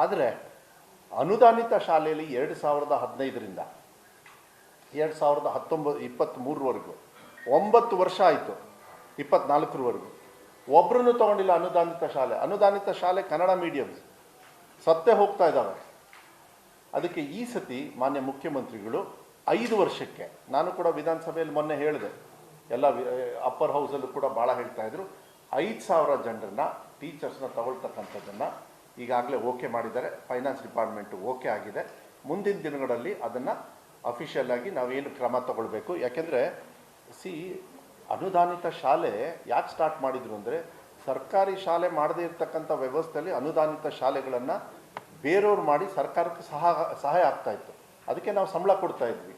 ಆದರೆ ಅನುದಾನಿತ ಶಾಲೆಯಲ್ಲಿ ಎರಡು ಸಾವಿರದ ಹದಿನೈದರಿಂದ, ಎರಡು ಸಾವಿರದ ಹತ್ತೊಂಬತ್ತು ಇಪ್ಪತ್ತ್ಮೂರವರೆಗೂ ಒಂಬತ್ತು ವರ್ಷ ಆಯಿತು, ಇಪ್ಪತ್ನಾಲ್ಕರವರೆಗೂ. ಒಬ್ಬರನ್ನು ತಗೊಂಡಿಲ್ಲ ಅನುದಾನಿತ ಶಾಲೆ. ಅನುದಾನಿತ ಶಾಲೆ ಕನ್ನಡ ಮೀಡಿಯಮ್ಸ್ ಸತ್ತೇ ಹೋಗ್ತಾ ಇದ್ದಾವೆ. ಅದಕ್ಕೆ ಈ ಸತಿ ಮಾನ್ಯ ಮುಖ್ಯಮಂತ್ರಿಗಳು ಐದು ವರ್ಷಕ್ಕೆ, ನಾನು ಕೂಡ ವಿಧಾನಸಭೆಯಲ್ಲಿ ಮೊನ್ನೆ ಹೇಳಿದೆ, ಎಲ್ಲ ಅಪ್ಪರ್ ಹೌಸಲ್ಲೂ ಕೂಡ ಭಾಳ ಹೇಳ್ತಾ ಇದ್ರು, ಐದು ಸಾವಿರ ಜನರನ್ನ ಟೀಚರ್ಸ್ನ ತಗೊಳ್ತಕ್ಕಂಥದ್ದನ್ನು ಈಗಾಗಲೇ ಓಕೆ ಮಾಡಿದ್ದಾರೆ. ಫೈನಾನ್ಸ್ ಡಿಪಾರ್ಟ್ಮೆಂಟು ಓಕೆ ಆಗಿದೆ. ಮುಂದಿನ ದಿನಗಳಲ್ಲಿ ಅದನ್ನು ಆಗಿ ನಾವೇನು ಕ್ರಮ ತಗೊಳ್ಬೇಕು? ಯಾಕೆಂದರೆ ಸಿ, ಅನುದಾನಿತ ಶಾಲೆ ಯಾಕೆ ಸ್ಟಾರ್ಟ್ ಮಾಡಿದ್ರು ಅಂದರೆ ಸರ್ಕಾರಿ ಶಾಲೆ ಮಾಡದೇ ಇರತಕ್ಕಂಥ ವ್ಯವಸ್ಥೆಯಲ್ಲಿ ಅನುದಾನಿತ ಶಾಲೆಗಳನ್ನು ಬೇರೆಯವ್ರು ಮಾಡಿ ಸರ್ಕಾರಕ್ಕೆ ಸಹ, ಸಹಾಯ ಆಗ್ತಾಯಿತ್ತು ಅದಕ್ಕೆ ನಾವು ಸಂಬಳ ಕೊಡ್ತಾ ಇದ್ವಿ.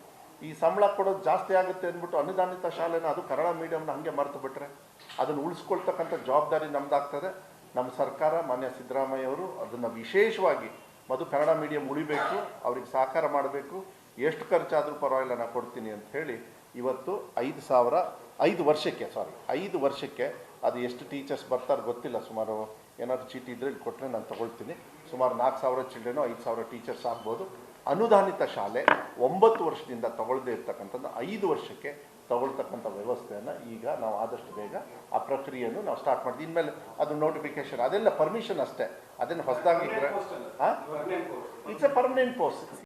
ಈ ಸಂಬಳ ಕೊಡೋದು ಜಾಸ್ತಿ ಆಗುತ್ತೆ ಅಂದ್ಬಿಟ್ಟು ಅನುದಾನಿತ ಶಾಲೆನ ಅದು ಕನ್ನಡ ಮೀಡಿಯಮ್ನ ಹಾಗೆ ಮರೆತು ಬಿಟ್ಟರೆ ಅದನ್ನು ಉಳಿಸ್ಕೊಳ್ತಕ್ಕಂಥ ಜವಾಬ್ದಾರಿ ನಮ್ದಾಗ್ತದೆ. ನಮ್ಮ ಸರ್ಕಾರ, ಮಾನ್ಯ ಸಿದ್ದರಾಮಯ್ಯ ಅವರು ಅದನ್ನು ವಿಶೇಷವಾಗಿ ಮದು ಕನ್ನಡ ಮೀಡಿಯಂ ಉಳಿಬೇಕು, ಅವ್ರಿಗೆ ಸಹಕಾರ ಮಾಡಬೇಕು, ಎಷ್ಟು ಖರ್ಚಾದರೂ ಪರವಾಗಿಲ್ಲ ನಾನು ಕೊಡ್ತೀನಿ ಅಂತ ಹೇಳಿ ಇವತ್ತು ಐದು ಸಾವಿರ, ಐದು ವರ್ಷಕ್ಕೆ ಸಾರಿ ಐದು ವರ್ಷಕ್ಕೆ ಅದು ಎಷ್ಟು ಟೀಚರ್ಸ್ ಬರ್ತಾರೆ ಗೊತ್ತಿಲ್ಲ ಸುಮಾರು, ಏನಾದರೂ ಚೀಟಿ ಇದ್ದರೆ ಇಲ್ಲಿ ಕೊಟ್ಟರೆ ನಾನು ತೊಗೊಳ್ತೀನಿ. ಸುಮಾರು ನಾಲ್ಕು ಸಾವಿರ ಚಿಲ್ಡ್ರನು ಐದು ಸಾವಿರ ಟೀಚರ್ಸ್ ಆಗ್ಬೋದು. ಅನುದಾನಿತ ಶಾಲೆ ಒಂಬತ್ತು ವರ್ಷದಿಂದ ತಗೊಳ್ಳದೇ ಇರ್ತಕ್ಕಂಥದ್ದು ಐದು ವರ್ಷಕ್ಕೆ ತಗೊಳ್ತಕ್ಕಂಥ ವ್ಯವಸ್ಥೆಯನ್ನು ಈಗ ನಾವು ಆದಷ್ಟು ಬೇಗ ಆ ಪ್ರಕ್ರಿಯೆಯನ್ನು ನಾವು ಸ್ಟಾರ್ಟ್ ಮಾಡಿದ್ವಿ ಇನ್ಮೇಲೆ ಅದು ನೋಟಿಫಿಕೇಶನ್ ಅದೆಲ್ಲ ಪರ್ಮಿಷನ್ ಅಷ್ಟೇ. ಅದನ್ನು ಹೊಸದಾಗಿ ಇಟ್ಸ್ ಎ ಪರ್ಮನೆಂಟ್ ಪೋಸ್ಟ್